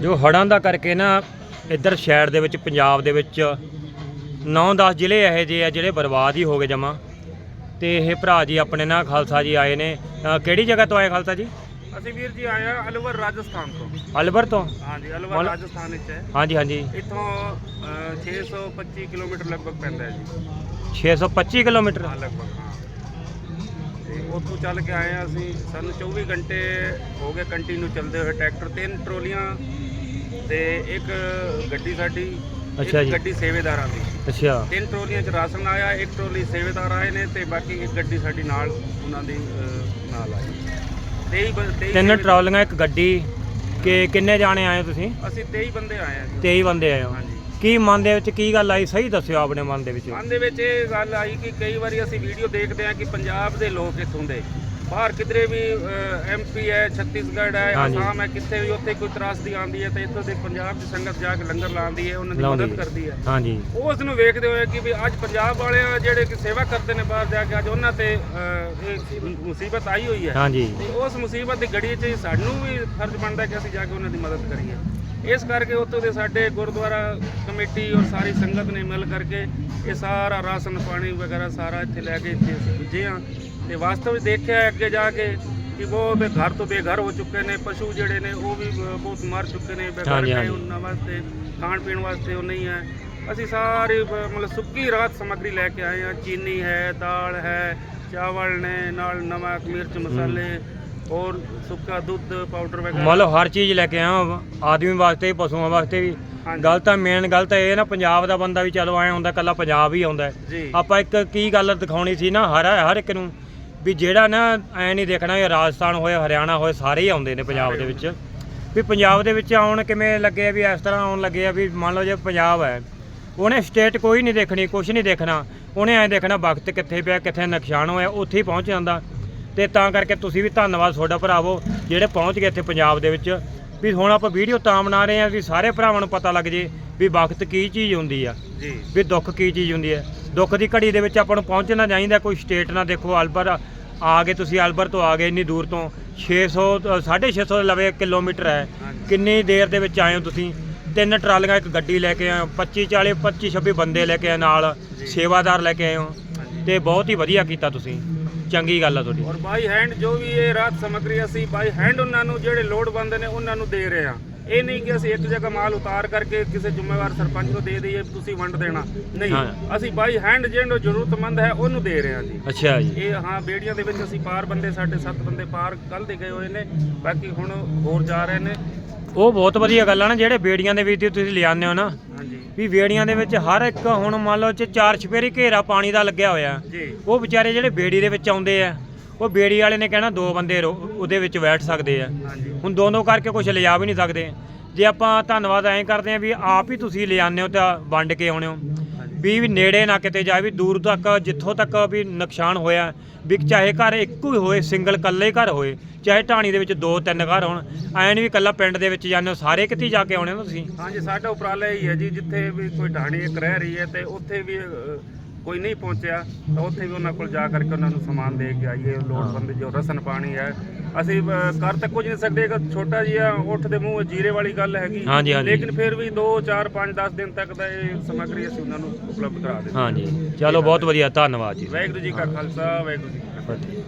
ਜੋ ਹੜ੍ਹਾਂ ਦਾ ਕਰਕੇ ਨਾ ਇੱਧਰ ਸ਼ਹਿਰ ਦੇ ਵਿੱਚ ਪੰਜਾਬ ਦੇ ਵਿੱਚ 9-10 ਜ਼ਿਲ੍ਹੇ ਇਹੋ ਜਿਹੇ ਆ ਜਿਹੜੇ ਬਰਬਾਦ ਹੀ ਹੋ ਗਏ ਜਮਾ। ਤੇ ਇਹ ਭਰਾ ਜੀ ਆਪਣੇ ਨਾਲ ਖਾਲਸਾ ਜੀ ਆਏ ਨੇ। ਅ, ਕਿਹੜੀ ਜਗ੍ਹਾ ਤੋਂ ਆਏ ਖਾਲਸਾ ਜੀ? ਅਸੀਂ ਵੀਰ ਜੀ ਆਏ ਆ ਅਲਵਰ ਰਾਜਸਥਾਨ ਤੋਂ। ਅਲਬਰ ਤੋਂ? ਹਾਂਜੀ ਅਲਵਰ ਰਾਜਸਥਾਨ ਵਿੱਚ ਹੈ। ਹਾਂਜੀ ਹਾਂਜੀ। ਇੱਥੋਂ ਅਹ, 625 ਕਿਲੋਮੀਟਰ ਲਗਭਗ ਪੈਂਦਾ ਹੈ ਜੀ। 625 ਕਿਲੋਮੀਟਰ? ਹਾਂ ਲਗਭਗ ਹਾਂ। ਤੇ ਉੱਥੋਂ ਚੱਲ ਕੇ ਆਏ ਆ ਅਸੀਂ ਸਾਨੂੰ 24 ਘੰਟੇ ਹੋ ਗਏ ਕੰਟੀਨਿਊ ਚੱਲਦੇ ਹੋਏ ਟਰੈਕਟਰ ਤਿੰਨ ਟਰੋਲੀਆਂ ਤੇ ਇੱਕ ਗੱਡੀ ਸਾਡੀ ਇੱਕ ਅੱਛਾ ਜੀ। ਗੱਡੀ ਸੇਵੇਦਾਰਾਂ ਦੀ। ਅੱਛਾ। ਤਿੰਨ ਟਰੋਲੀਆਂ ਚ ਰਾਸ਼ਨ ਆਇਆ ਇੱਕ ਟਰੋਲੀ ਸੇਵੇਦਾਰ ਆਏ ਨੇ ਤੇ ਬਾਕੀ ਇੱਕ ਗੱਡੀ ਸਾਡੀ ਨਾਲ ਉਹਨਾਂ ਦੀ ਅਹ, ਨਾਲ ਆਈ। 23 ਬ- 23 ਤਿੰਨ ਟਰਾਲੀਆਂ ਇੱਕ ਗੱਡੀ ਕਿ ਕਿੰਨੇ ਜਾਣੇ ਆਏ ਹੋ ਤੁਸੀਂ? ਅਸੀਂ 23 ਬੰਦੇ ਆਏ ਆ ਜੀ। 23 ਬੰਦੇ ਆਏ ਹੋ। ਹਾਂਜੀ। ਕੀ ਮਨ ਦੇ ਵਿੱਚ ਕੀ ਗੱਲ ਆਈ? ਸਹੀ ਦੱਸਿਓ ਆਪਣੇ ਮਨ ਦੇ ਵਿੱਚ। ਮਨ ਦੇ ਵਿੱਚ ਇਹ ਗੱਲ ਆਈ ਕਿ ਕਈ ਵਾਰੀ ਅਸੀਂ ਵੀਡੀਓ ਦੇਖਦੇ ਹਾਂ ਕਿ ਪੰਜਾਬ ਦੇ ਲੋਕ ਇੱਥੋਂ ਦੇ। ਬਾਹਰ ਕਿਧਰੇ ਵੀ ਐਮਪੀ ਹੈ ਛੱਤੀਸਗੜ੍ਹ ਹੈ। ਆਸਾਮ ਹੈ ਕਿੱਥੇ ਵੀ ਉੱਥੇ ਕੋਈ ਤਰਾਸਦੀ ਆਉਂਦੀ ਹੈ ਤੇ ਇੱਥੋਂ ਦੇ ਪੰਜਾਬ ਦੀ ਸੰਗਤ ਜਾ ਕੇ ਲੰਗਰ ਲਾਉਂਦੀ ਹੈ ਉਹਨਾਂ ਦੀ ਮਦਦ। ਕਰਦੀ ਹੈ। ਹਾਂਜੀ। ਉਸ ਨੂੰ ਵੇਖਦੇ ਹੋਏ ਕਿ ਵੀ ਅੱਜ ਪੰਜਾਬ ਵਾਲੇ ਆ ਜਿਹੜੇ ਕਿ ਸੇਵਾ ਕਰਦੇ ਨੇ ਬਾਹਰ ਜਾ ਕੇ ਅੱਜ ਉਹਨਾਂ ਤੇ ਇਹ ਮੁਸੀਬਤ ਆਈ ਹੋਈ ਹੈ। ਹਾਂਜੀ। ਤੇ ਉਸ ਮੁਸੀਬਤ ਦੀ ਘੜੀ 'ਚ ਸਾਨੂੰ ਵੀ ਫਰਜ਼ ਬਣਦਾ ਕਿ ਅਸੀਂ ਜਾ ਕੇ ਉਹਨਾਂ ਦੀ ਮਦਦ ਕਰੀਏ। ਇਸ ਕਰਕੇ ਉੱਥੋਂ ਦੇ ਸਾਡੇ ਗੁਰਦੁਆਰਾ ਕਮੇਟੀ ਔਰ ਸਾਰੀ ਸੰਗਤ ਨੇ ਮਿਲ ਕਰਕੇ ਇਹ ਸਾਰਾ ਰਾਸ਼ਨ ਪਾਣੀ ਵਗੈਰਾ ਸਾਰਾ ਇੱਥੇ ਲੈ ਕੇ ਇੱਥੇ ਅਸੀਂ ਪੁੱਜੇ ਹਾਂ ਤੇ ਵਾਸਤਵ ਵਿੱਚ ਦੇਖਿਆ ਅੱਗੇ ਜਾ ਕੇ ਕਿ ਬਹੁਤ ਘਰ ਤੋਂ ਬੇਘਰ ਹੋ ਚੁੱਕੇ ਨੇ ਪਸ਼ੂ ਜਿਹੜੇ ਨੇ ਉਹ ਵੀ ਬਹੁਤ ਮਰ ਚੁੱਕੇ ਨੇ ਬੇਘਰ ਨੇ। ਉਹਨਾਂ ਵਾਸਤੇ ਖਾਣ ਪੀਣ ਵਾਸਤੇ ਉਹ ਨਹੀਂ ਹੈ। ਅਸੀਂ ਸਾਰੀ ਮਤਲਬ ਸੁੱਕੀ ਰਾਤ ਸਮੱਗਰੀ ਲੈ ਕੇ ਆਏ ਹਾਂ। ਚੀਨੀ ਹੈ ਦਾਲ ਹੈ ਚਾਵਲ ਨੇ ਨਾਲ ਨਮਕ ਮਿਰਚ ਮਸਾਲੇ ਔਰ ਸੁੱਕਾ ਦੁੱਧ ਪਾਊਡਰ ਵਗੈਰਾ? ਮਤਲਬ ਹਰ ਚੀਜ਼ ਲੈ ਕੇ ਆਇਆ ਆਦਮੀ ਵਾਸਤੇ ਵੀ ਪਸ਼ੂਆਂ ਵਾਸਤੇ ਵੀ। ਹਾਂਜੀ। ਗੱਲ ਤਾਂ ਮੇਨ ਗੱਲ ਤਾਂ ਇਹ ਨਾ ਪੰਜਾਬ ਦਾ ਬੰਦਾ ਵੀ ਚਲੋ ਐ ਹੁੰਦਾ ਕੱਲਾ ਪੰਜਾਬ ਹੀ ਆਉਂਦਾ। ਹੈ। ਜੀ। ਆਪਾਂ ਇੱਕ ਕੀ ਗੱਲ ਦਿਖਾਉਣੀ ਸੀ ਨਾ ਹਰ ਹਰ ਇੱਕ ਨੂੰ ਵੀ ਜਿਹੜਾ ਨਾ ਐ ਨਹੀਂ ਦੇਖਣਾ ਇਹ ਰਾਜਸਥਾਨ ਹੋਏ ਹਰਿਆਣਾ ਹੋਏ ਸਾਰੇ ਹੀ ਆਉਂਦੇ ਨੇ ਪੰਜਾਬ ਦੇ ਵਿੱਚ। ਵੀ ਪੰਜਾਬ ਦੇ ਵਿੱਚ ਆਉਣ ਕਿਵੇਂ ਲੱਗੇ ਆ ਵੀ ਇਸ ਤਰ੍ਹਾਂ ਆਉਣ ਲੱਗੇ ਆ ਵੀ ਮੰਨ ਲਓ ਜੇ ਪੰਜਾਬ ਹੈ ਉਹਨੇ ਸਟੇਟ ਕੋਈ ਨਹੀਂ ਦੇਖਣੀ ਕੁਝ ਨਹੀਂ ਦੇਖਣਾ। ਉਹਨੇ ਐ ਦੇਖਣਾ ਵਕਤ ਕਿੱਥੇ ਪਿਆ ਕਿੱਥੇ ਨੁਕਸਾਨ ਹੋਇਆ ਉੱਥੇ ਹੀ ਪਹੁੰਚ ਜਾਂਦਾ। ਤੇ ਤਾਂ ਕਰਕੇ ਤੁਸੀਂ ਵੀ ਧੰਨਵਾਦ ਤੁਹਾਡਾ ਭਰਾਵੋ ਜਿਹੜੇ ਪਹੁੰਚ ਗਏ ਇੱਥੇ ਪੰਜਾਬ ਦੇ ਵਿੱਚ। ਵੀ ਹੁਣ ਆਪਾਂ ਵੀਡੀਓ ਤਾਂ ਬਣਾ ਰਹੇ ਆ ਵੀ ਸਾਰੇ ਭਰਾਵਾਂ ਨੂੰ ਪਤਾ ਲੱਗ ਜੇ ਵੀ ਵਕਤ ਕੀ ਚੀਜ਼ ਹੁੰਦੀ ਆ। ਜੀ। ਵੀ ਦੁੱਖ ਕੀ ਚੀਜ਼ ਹੁੰਦੀ ਹੈ ਦੁੱਖ ਦੀ ਘੜੀ ਦੇ ਵਿੱਚ ਆਪਾਂ ਨੂੰ ਪਹੁੰਚਣਾ ਚਾਹੀਦਾ ਕੋਈ ਸਟੇਟ ਨਾ ਦੇਖੋ ਅਲਬਰ ਆ ਗਏ ਤੁਸੀਂ ਅਲਬਰ ਤੋਂ ਆ ਗਏ ਇੰਨੀ ਦੂਰ ਤੋਂ। 600 ਅ, 650 ਦੇ ਲਵੇ ਕਿਲੋਮੀਟਰ ਹੈ। ਕਿੰਨੀ ਦੇਰ ਦੇ ਵਿੱਚ ਆਏ ਹੋ ਤੁਸੀਂ? ਤਿੰਨ ਟਰਾਲੀਆਂ ਇੱਕ ਗੱਡੀ ਲੈ ਕੇ ਆਏ ਹੋ 25 40 25 26 ਬੰਦੇ ਲੈ ਕੇ ਆਏ ਨਾਲ ਸੇਵਾਦਾਰ ਲੈ ਕੇ ਆਏ ਹੋ। ਤੇ ਬਹੁਤ ਹੀ ਵਧੀਆ ਕੀਤਾ ਤੁਸੀਂ। ਚੰਗੀ ਗੱਲ ਆ ਤੁਹਾਡੀ। ਔਰ ਬਾਈ ਹੈਂਡ ਜੋ ਵੀ ਇਹ ਰਾਤ ਸਮੱਗਰੀ ਅਸੀਂ ਬਾਈ ਹੈਂਡ ਉਹਨਾਂ ਨੂੰ ਜਿਹੜੇ ਲੋੜਵੰਦ ਨੇ ਉਹਨਾਂ ਨੂੰ ਦੇ ਰਹੇ ਹਾਂ। ਇਹ ਨਹੀਂ ਕਿ ਅਸੀਂ ਇੱਕ ਜਗ੍ਹਾ ਮਾਲ ਉਤਾਰ ਕਰਕੇ ਕਿਸੇ ਜ਼ਿੰਮੇਵਾਰ ਸਰਪੰਚ ਨੂੰ ਦੇ ਦਈਏ ਤੁਸੀਂ ਵੰਡ ਦੇਣਾ। ਨਹੀਂ ਹਾਂ। ਅਸੀਂ ਬਾਈ ਹੈਂਡ ਜਿਹੜਾ ਜ਼ਰੂਰਤਮੰਦ ਹੈ ਉਹਨੂੰ ਦੇ ਰਹੇ ਹਾਂ ਜੀ। ਅੱਛਾ ਜੀ। ਇਹ ਹਾਂ ਬੇੜੀਆਂ ਦੇ ਵਿੱਚ ਅਸੀਂ ਪਾਰ ਬੰਦੇ ਸਾਡੇ ਸੱਤ ਬੰਦੇ ਪਾਰ ਕੱਲ ਦੇ ਗਏ ਹੋਏ ਨੇ। ਬਾਕੀ ਹੁਣ ਹੋਰ ਜਾ ਰਹੇ ਨੇ। ਉਹ ਬਹੁਤ ਵਧੀਆ ਗੱਲ ਆ ਨਾ ਜਿਹੜੇ ਬੇੜੀਆਂ ਦੇ ਵਿੱਚ ਤੁਸੀਂ ਲਿਆਉਂਦੇ ਹੋ ਨਾ ਵੀ ਵੇੜੀਆਂ ਦੇ ਵਿੱਚ ਹਰ ਇੱਕ ਹੁਣ ਮੰਨ ਲਓ ਚ ਚਾਰ ਛਪੇਰੀ ਘੇਰਾ ਪਾਣੀ ਦਾ ਲੱਗਿਆ ਹੋਇਆ ਉਹ ਵਿਚਾਰੇ ਜਿਹੜੇ ਬੇੜੀ ਦੇ ਵਿੱਚ ਆਉਂਦੇ ਆ ਉਹ ਬੇੜੀ ਵਾਲੇ ਨੇ ਕਹਿਣਾ ਦੋ ਬੰਦੇ ਉਹਦੇ ਵਿੱਚ ਬੈਠ ਸਕਦੇ ਆ। ਹੁਣ ਦੋਨੋਂ ਕਰਕੇ ਕੁਝ ਲਿਜਾ ਵੀ ਨਹੀਂ ਸਕਦੇ। ਜੇ ਆਪਾਂ ਧੰਨਵਾਦ ਐਂ ਕਰਦੇ ਆ ਵੀ ਆਪ ਹੀ ਤੁਸੀਂ ਲਿਆਉਂਦੇ ਹੋ ਤਾਂ ਵੰਡ ਕੇ ਆਉਣੇ ਹੋ। ਵੀ ਨੇੜੇ ਨਾ ਕਿਤੇ ਜਾਏ ਵੀ ਦੂਰ ਤੱਕ ਜਿੱਥੋਂ ਤੱਕ ਵੀ ਨੁਕਸਾਨ ਹੋਇਆ ਵੀ ਚਾਹੇ ਘਰ ਇੱਕੋ ਹੀ ਹੋਏ ਸਿੰਗਲ ਇਕੱਲੇ ਹੀ ਘਰ ਹੋਏ ਚਾਹੇ ਢਾਣੀ ਦੇ ਵਿੱਚ ਦੋ ਤਿੰਨ ਘਰ ਹੋਣ ਐਂ ਨੀ ਵੀ ਇਕੱਲਾ ਪਿੰਡ ਦੇ ਵਿੱਚ ਜਾਂਦੇ ਹੋ ਸਾਰੇ ਕਿਤੇ ਜਾ ਕੇ ਆਉਣੇ ਹੋ ਤੁਸੀਂ? ਹਾਂਜੀ ਸਾਡਾ ਉਪਰਾਲਾ ਹੀ ਹੈ ਜੀ ਜਿੱਥੇ ਵੀ ਕੋਈ ਢਾਣੀ ਇੱਕ ਰਹਿ ਰਹੀ ਹੈ ਤੇ ਉੱਥੇ ਵੀ ਅ, ਕੋਈ ਨਹੀਂ ਪਹੁੰਚਿਆ ਤਾਂ ਉੱਥੇ ਵੀ ਉਹਨਾਂ ਕੋਲ ਜਾ ਕਰਕੇ ਉਹਨਾਂ ਨੂੰ ਸਮਾਨ ਦੇ ਕੇ ਆਈਏ ਲੋੜਵੰਦ ਜੋ ਰਸਨ ਪਾਣੀ ਹੈ। ਅਸੀਂ ਅ, ਕਰ ਤਾਂ ਕੁਝ ਨਹੀਂ ਸਕਦੇ ਇੱਕ ਛੋਟਾ ਜਿਹਾ ਉੱਠ ਦੇ ਮੂੰਹ ਜੀਰੇ ਵਾਲੀ ਗੱਲ ਹੈਗੀ। ਹਾਂਜੀ, ਹਾਂਜੀ। ਲੇਕਿਨ ਫਿਰ ਵੀ 2 4 5 10 ਦਿਨ ਤੱਕ ਦਾ ਇਹ ਸਮੱਗਰੀ ਅਸੀਂ ਉਹਨਾਂ ਨੂੰ ਉਪਲਬਧ ਕਰਾ ਦਿੰਦੇ ਹਾਂਜੀ। ਚਲੋ ਬਹੁਤ ਵਧੀਆ। ਧੰਨਵਾਦ ਜੀ। ਵਾਹਿਗੁਰੂ ਜੀ ਕਾ ਖਾਲਸਾ ਵਾਹਿਗੁਰੂ ਜੀ ਕੀ ਫਤਿਹ। ਫਤਿਹ